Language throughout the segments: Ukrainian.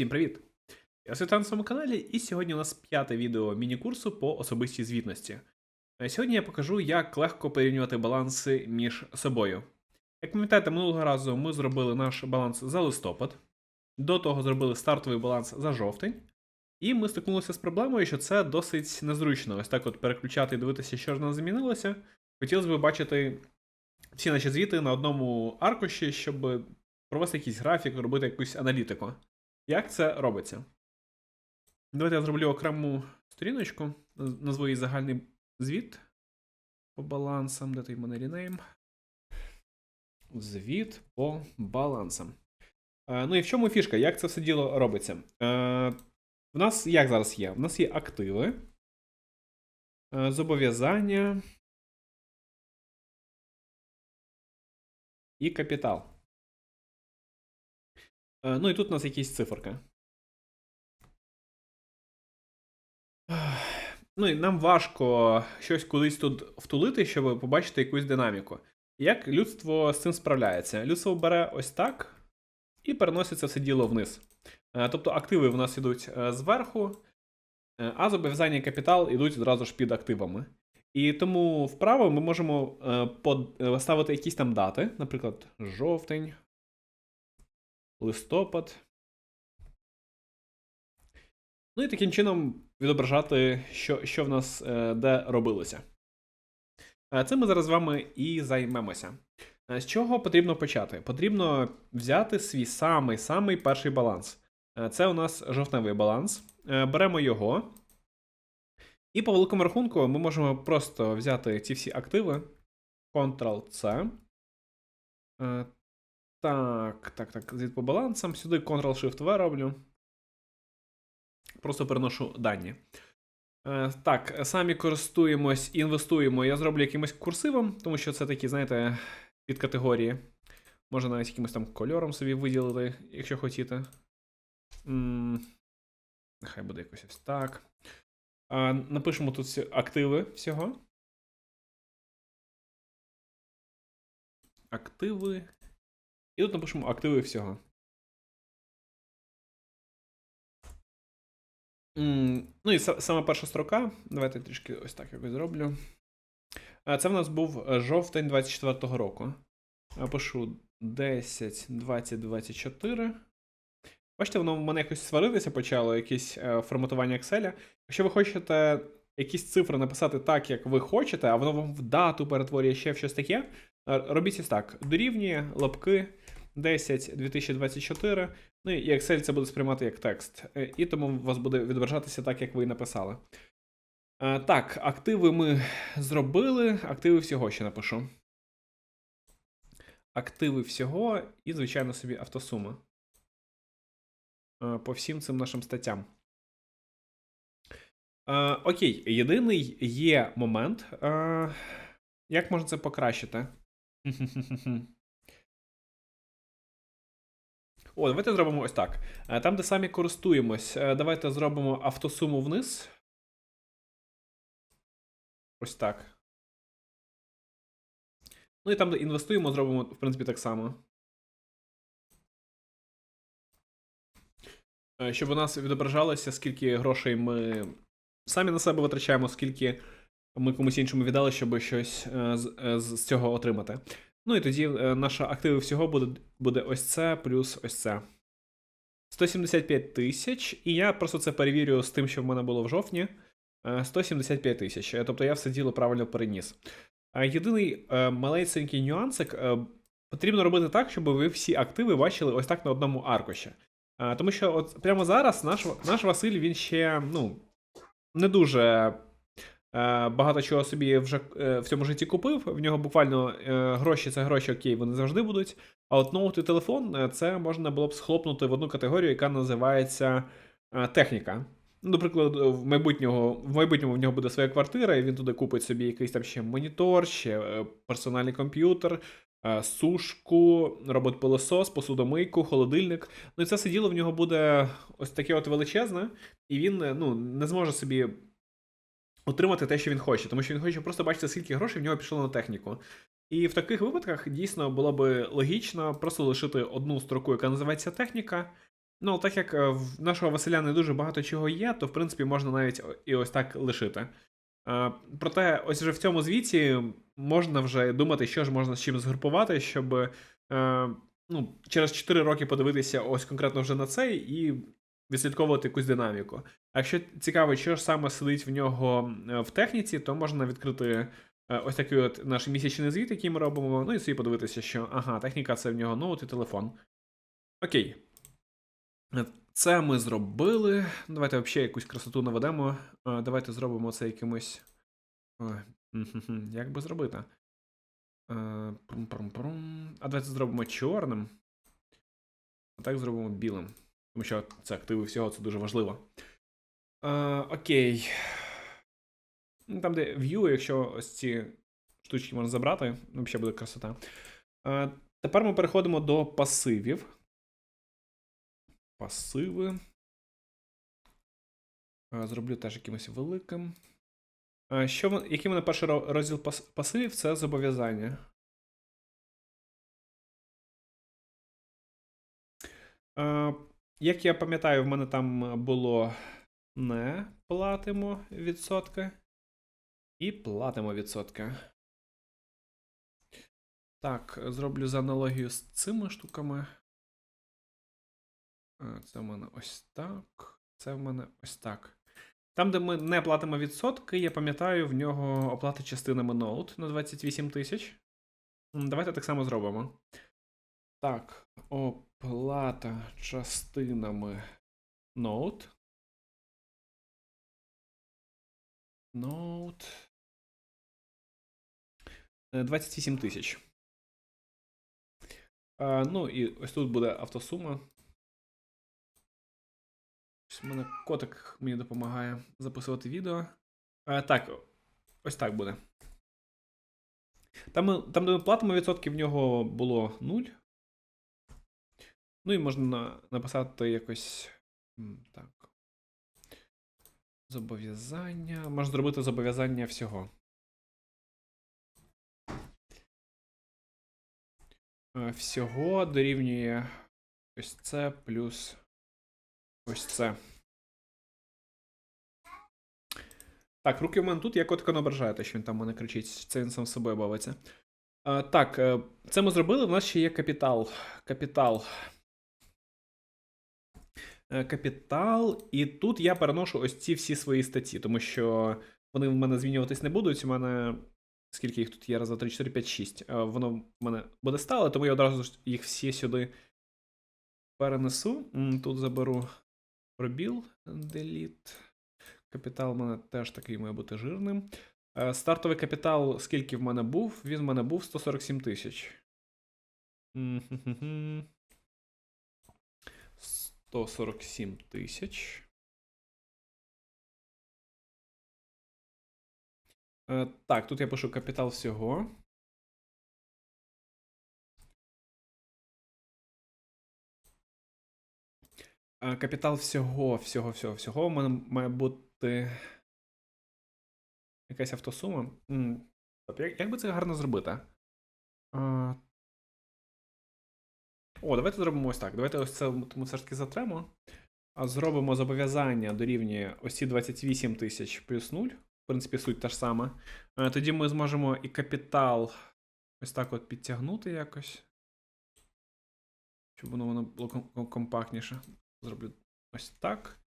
Всім привіт! Я Світлан на своєму каналі, і сьогодні у нас п'яте відео міні-курсу по особистій звітності. Е, Сьогодні я покажу, як легко порівнювати баланси між собою. Як пам'ятаєте, минулого разу ми зробили наш баланс за листопад, до того зробили стартовий баланс за жовтень, і ми стикнулися з проблемою, що це досить незручно. Ось так от переключати і дивитися, що ж нас змінилося. Хотілося б бачити всі наші звіти на одному аркуші, щоб провести якийсь графік, робити якусь аналітику. Як це робиться? Давайте я зроблю окрему сторіночку, наз- назву її загальний звіт по балансам. Де той мене ренейм? Звіт по балансам. Е, ну і в чому фішка? Як це все діло робиться? Е, в нас як зараз є? В нас є активи, е, зобов'язання і капітал. Е, ну і тут у нас якісь циферка. Ну і нам важко щось кудись тут втулити, щоб побачити якусь динаміку. Як людство з цим справляється? Людство бере ось так і переноситься все діло вниз. Е, Тобто активи в нас йдуть е, зверху, а зобов'язання і капітал йдуть одразу ж під активами. І тому вправо ми можемо е, под- е, ставити якісь там дати, наприклад, жовтень, листопад. Ну і таким чином відображати, що, що в нас е, де робилося. Е, Цим ми зараз з вами і займемося. Е, З чого потрібно почати? Потрібно взяти свій самий самий перший баланс. Це у нас жовтневий баланс. Беремо його. І по великому рахунку ми можемо просто взяти ці всі активи. Ctrl-C. Так, так, так, звід по балансам. Сюди Ctrl-Shift-V роблю. Просто переношу дані. Е, Так, самі користуємось, інвестуємо. Я зроблю якимось курсивом, тому що це такі, знаєте, підкатегорії. Можна навіть якимось там кольором собі виділити, якщо хотіте. Нехай буде якось ось так. Напишемо тут активи всього. Активи. І тут напишемо активи всього. Ну і са- сама перша строка. Давайте трішки ось так якось зроблю. Це в нас був жовтень 24-го року. Пишу 10, 20, 24. Бачите, воно в мене якось сваритися почало, якесь е, форматування Excel. Якщо ви хочете якісь цифри написати так, як ви хочете, а воно вам в дату перетворює ще в щось таке, робіть ось так: дорівнює лапки 10 2024. Ну і Excel це буде сприймати як текст. Е, І тому у вас буде відображатися так, як ви і написали. Е, Так, активи ми зробили. Активи всього ще напишу. Активи всього і, звичайно, собі автосума. Е, По всім цим нашим статтям. Е, Окей, єдиний є момент. Е, Як можна це покращити? О, давайте зробимо ось так. Е, Там, де самі користуємось, е, давайте зробимо автосуму вниз. Ось так. Ну і там, де інвестуємо, зробимо, в принципі, так само. Е, Щоб у нас відображалося, скільки грошей ми самі на себе витрачаємо, скільки ми комусь іншому віддали, щоб щось е, з, е, з цього отримати. Ну і тоді е, наша активи всього буде, буде ось це плюс ось це. 175 тисяч. І я просто це перевірю з тим, що в мене було в жовтні. Е, 175 тисяч. Тобто я все діло правильно переніс. Єдиний малесенький нюансик. Потрібно робити так, щоб ви всі активи бачили ось так на одному аркуші. Тому що от прямо зараз наш, наш Василь він ще ну, не дуже багато чого собі вже е, в цьому житті купив. В нього буквально е, гроші це гроші, окей, вони завжди будуть. А от ноут і телефон е, це можна було б схлопнути в одну категорію, яка називається е, техніка. Ну, Наприклад, в майбутнього, в майбутньому в нього буде своя квартира, і він туди купить собі якийсь там ще монітор, ще е, персональний комп'ютер, е, сушку, робот-пилосос, посудомийку, холодильник. Ну і це все діло в нього буде ось таке от величезне, і він е, ну, не зможе собі отримати те, що він хоче, тому що він хоче просто бачити, скільки грошей в нього пішло на техніку. І в таких випадках дійсно було би логічно просто лишити одну строку, яка називається техніка, Ну, так як е, в нашого Василя не дуже багато чого є, то в принципі можна навіть і ось так лишити. Е, Проте, ось вже в цьому звіті можна вже думати, що ж можна з чим згрупувати, щоб е, ну, через 4 роки подивитися ось конкретно вже на цей і відслідковувати якусь динаміку. А якщо цікаво, що ж саме сидить в нього е, в техніці, то можна відкрити е, ось такий от наш місячний звіт, який ми робимо, ну і собі подивитися, що ага, техніка це в нього ноут і телефон. Окей. Е, Це ми зробили. Давайте взагалі якусь красоту наведемо. Давайте зробимо це якимось. Як би зробити? А давайте зробимо чорним. А так зробимо білим. Тому що це активи всього, це дуже важливо. Е, окей. Ну, Там, де view, якщо ось ці штучки можна забрати, взагалі буде красота. Е, тепер ми переходимо до пасивів. Пасиви. Е, Зроблю теж якимось великим. Е, Що, який мене перший розділ пас- пасивів? Це зобов'язання. Е, Як я пам'ятаю, в мене там було не платимо відсотки. І платимо відсотки. Так, зроблю за аналогію з цими штуками. Е, Це в мене ось так. Це в мене ось так. Там, де ми не платимо відсотки, я пам'ятаю, в нього оплата частинами ноут на 28 тисяч. Давайте так само зробимо. Так, оплата частинами ноут. Ноут. Е, 28 тисяч. Е, Ну і ось тут буде автосума. Ось мене котик мені допомагає записувати відео. Е, так, ось так буде. Там, там, де ми платимо відсотки, в нього було 0. Ну і можна написати якось. Так. Зобов'язання. Можна зробити зобов'язання всього. Е, Всього дорівнює ось це плюс ось це. Так, руки в мене тут, я котика не ображаю, що він там мене кричить, це він сам з собою бавиться. Е, так, е, це ми зробили. В нас ще є капітал. Капітал. Е, Капітал. І тут я переношу ось ці всі свої статті, тому що вони в мене змінюватись не будуть. У мене. Скільки їх тут є? Раз, два, три, чотири, п'ять, шість. Е, Воно в мене буде стало, тому я одразу їх всі сюди перенесу. Тут заберу пробіл. Delete. Капітал в мене теж такий має бути жирним. Е, Стартовий капітал, скільки в мене був? Він в мене був 147 тисяч. М-хм-хм-хм. 147 тисяч. Е, Так, тут я пишу капітал всього. Е, Капітал всього, всього, всього, всього. У мене має бути якась автосума. Як, би це гарно зробити? О, давайте зробимо ось так. Давайте ось це ми все ж таки затремо. А зробимо зобов'язання дорівнює ось ці 28 тисяч плюс 0. В принципі, суть та ж сама. Е, Тоді ми зможемо і капітал ось так от підтягнути якось. Щоб воно воно було компактніше. Зроблю ось так.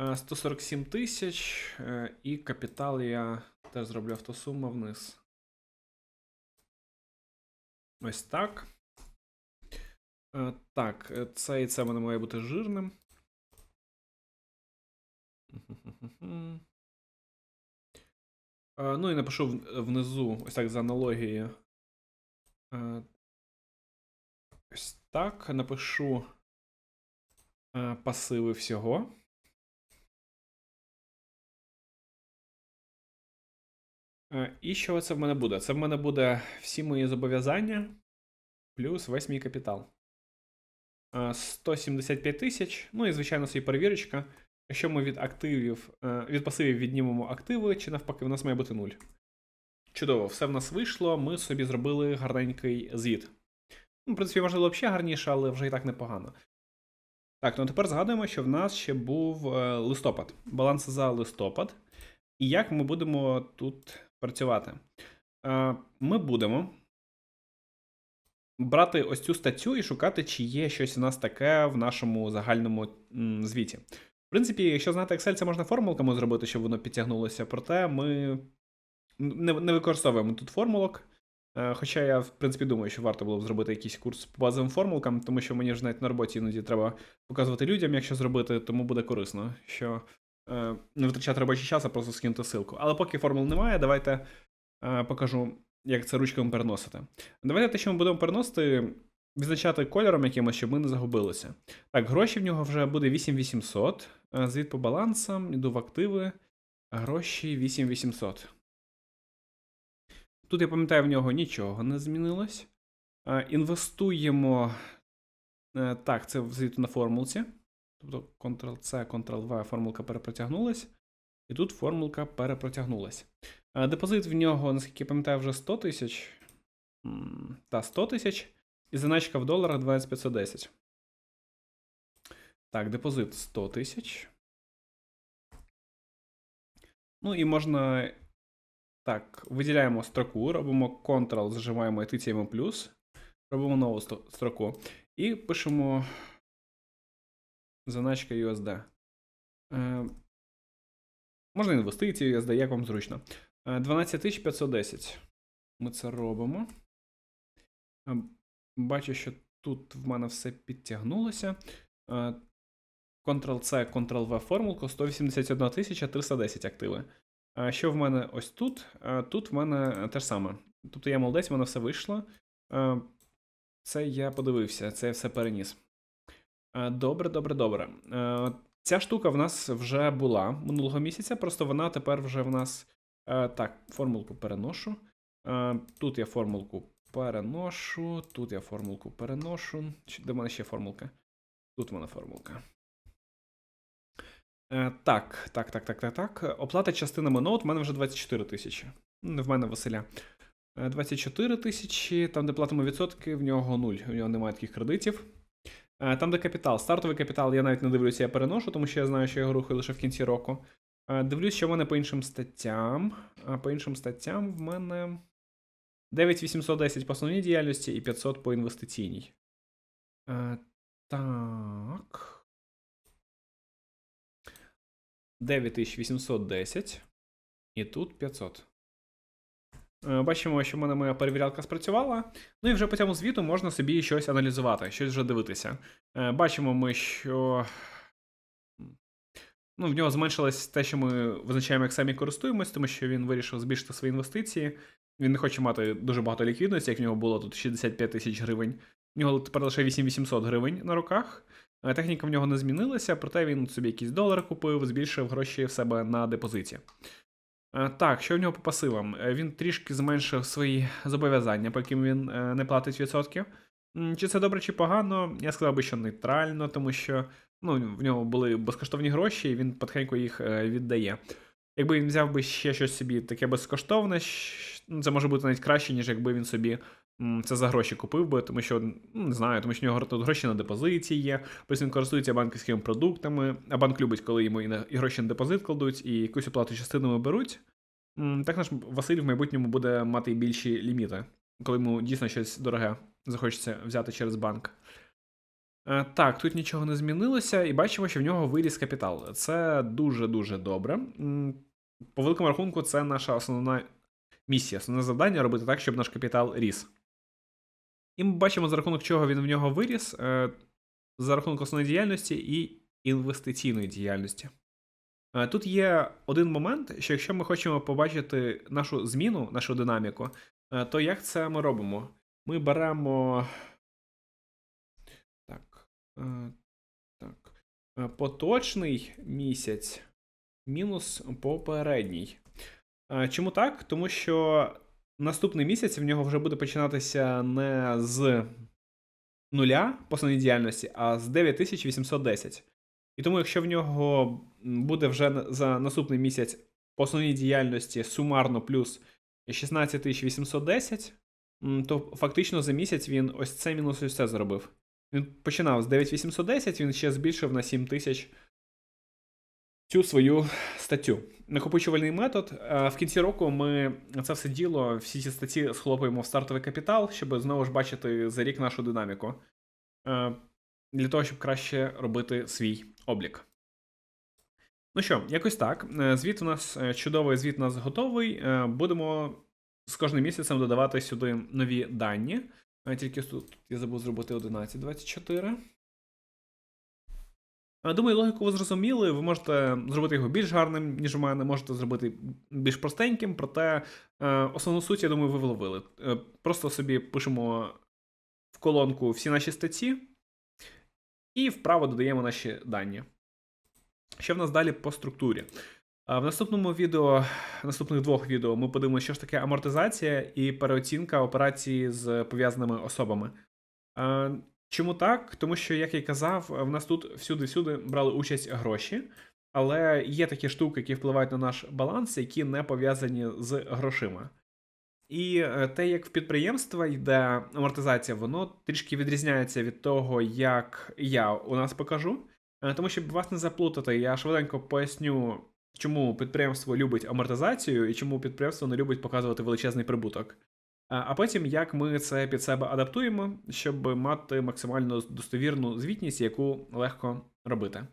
Е, 147 тисяч. е, І капітал я теж зроблю автосума вниз. Ось так. Е, Так, е, це і це воно має бути жирним. Е, Ну і напишу внизу, ось так за аналогією. Ось так. Напишу пасиви всього. І що це в мене буде? Це в мене буде всі мої зобов'язання плюс весь мій капітал. Е, 175 тисяч. Ну і, звичайно, свій перевірочка. Якщо ми від активів, е, від пасивів віднімемо активи, чи навпаки, у нас має бути 0. Чудово, все в нас вийшло. Ми собі зробили гарненький звіт. Ну, в принципі, можливо, взагалі гарніше, але вже і так непогано. Так, ну тепер згадуємо, що в нас ще був е, листопад, баланс за листопад. І як ми будемо тут працювати? Е, Ми будемо брати ось цю статтю і шукати, чи є щось у нас таке в нашому загальному звіті. В принципі, якщо знати Excel, це можна формулками зробити, щоб воно підтягнулося. Проте ми не, не використовуємо тут формулок. Е, Хоча я, в принципі, думаю, що варто було б зробити якийсь курс по базовим формулкам, тому що мені ж навіть на роботі іноді треба показувати людям, як що зробити, тому буде корисно, що е, не витрачати робочий час, а просто скинути ссылку. Але поки формул немає, давайте е, покажу, як це ручками переносити. Давайте те, що ми будемо переносити, відзначати кольором якимось, щоб ми не загубилися. Так, гроші в нього вже буде 8800. Е, Звіт по балансам, іду в активи. Гроші 8800. Тут я пам'ятаю, в нього нічого не змінилось. Е, Інвестуємо. е, Так, це звідти на формулці. Тобто Ctrl-C, Ctrl-V, формулка перепротягнулась. І тут формулка перепротягнулась. Е, Депозит в нього, наскільки я пам'ятаю, вже 100 тисяч. Та 100 тисяч. І заначка в доларах 2510. Так, депозит 100 тисяч. Ну і можна. Так, виділяємо строку, робимо Ctrl, зажимаємо і тицяємо плюс. Робимо нову строку. І пишемо заначка USD. Е, можна інвестиції USD, як вам зручно. Е, 12510. Ми це робимо. Е, Бачу, що тут в мене все підтягнулося. Е, Ctrl-C, Ctrl-V формулку 181 310 активи. Що в мене ось тут? Тут в мене те ж саме. Тобто я молодець, в мене все вийшло. Це я подивився, це я все переніс. Добре, добре, добре. Ця штука в нас вже була минулого місяця, просто вона тепер вже в нас. А, Так, формулку переношу. А, Тут я формулку переношу, тут я формулку переношу. Де в мене ще формулка? Тут в мене формулка. Е, Так, так, так, так, так, так. Оплата частинами ноут в мене вже 24 тисячі. Не в мене Василя. Е, 24 тисячі, там, де платимо відсотки, в нього 0. У нього немає таких кредитів. Е, Там, де капітал. Стартовий капітал я навіть не дивлюся, я переношу, тому що я знаю, що я його рухаю лише в кінці року. Е, Дивлюсь, що в мене по іншим статтям. А По іншим статтям в мене 9810 по основній діяльності і 500 по інвестиційній. Е, Так. 9810. І тут 500. Е, Бачимо, що в мене моя перевірялка спрацювала. Ну і вже по цьому звіту можна собі щось аналізувати, щось вже дивитися. Е, Бачимо ми, що. Ну, в нього зменшилось те, що ми визначаємо, як самі користуємось, тому що він вирішив збільшити свої інвестиції. Він не хоче мати дуже багато ліквідності, як в нього було тут 65 тисяч гривень. В нього тепер лише 8800 гривень на руках. Е, Техніка в нього не змінилася, проте він собі якісь долари купив, збільшив гроші в себе на депозиті. Е, Так, що в нього по пасивам? Е, Він трішки зменшив свої зобов'язання, поки він е, не платить відсотків. Чи це добре, чи погано? Я сказав би, що нейтрально, тому що ну, в нього були безкоштовні гроші, і він потихеньку їх е, віддає. Якби він взяв би ще щось собі таке безкоштовне, ну, це може бути навіть краще, ніж якби він собі це за гроші купив би, тому що ну, не знаю, тому що в нього тут гроші на депозиті є, плюс він користується банківськими продуктами, а банк любить, коли йому і, на, і гроші на депозит кладуть, і якусь оплату частинами беруть. Так наш Василь в майбутньому буде мати більші ліміти, коли йому дійсно щось дороге захочеться взяти через банк. Е, Так, тут нічого не змінилося, і бачимо, що в нього виріс капітал. Це дуже-дуже добре. По великому рахунку, це наша основна місія, основне завдання робити так, щоб наш капітал ріс. І ми бачимо, за рахунок чого він в нього виріс, е, за рахунок основної діяльності і інвестиційної діяльності. Е, Тут є один момент, що якщо ми хочемо побачити нашу зміну, нашу динаміку, то як це ми робимо? Ми беремо. Е, Так. е, Поточний місяць мінус попередній. Е, Чому так? Тому що наступний місяць в нього вже буде починатися не з нуля по діяльності, а з 9810. І тому, якщо в нього буде вже за наступний місяць по основній діяльності сумарно плюс 16810, то фактично за місяць він ось це мінус ось це зробив. Він починав з 9810, він ще збільшив на 7000 цю свою статтю. Накопичувальний метод. Е, В кінці року ми це все діло, всі ці статті схлопуємо в стартовий капітал, щоб знову ж бачити за рік нашу динаміку. Е, Для того, щоб краще робити свій облік. Ну що, якось так. Е, Звіт у нас чудовий, звіт у нас готовий. Будемо з кожним місяцем додавати сюди нові дані. Е, Тільки тут я забув зробити 11.24. Е, Думаю, логіку ви зрозуміли. Ви можете зробити його більш гарним, ніж у мене, можете зробити більш простеньким, проте е, основну суть, я думаю, ви вловили. Е, Просто собі пишемо в колонку всі наші статті і вправо додаємо наші дані. Що в нас далі по структурі? В наступному відео, наступних двох відео, ми подивимося, що ж таке амортизація і переоцінка операції з пов'язаними особами. Чому так? Тому що, як я казав, в нас тут всюди-всюди брали участь гроші, але є такі штуки, які впливають на наш баланс, які не пов'язані з грошима. І е, те, як в підприємства йде амортизація, воно трішки відрізняється від того, як я у нас покажу. Е, Тому щоб вас не заплутати, я швиденько поясню, чому підприємство любить амортизацію і чому підприємство не любить показувати величезний прибуток. А потім, як ми це під себе адаптуємо, щоб мати максимально достовірну звітність, яку легко робити.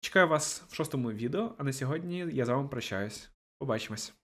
Чекаю вас в шостому відео, а на сьогодні я з вами прощаюсь. Побачимось.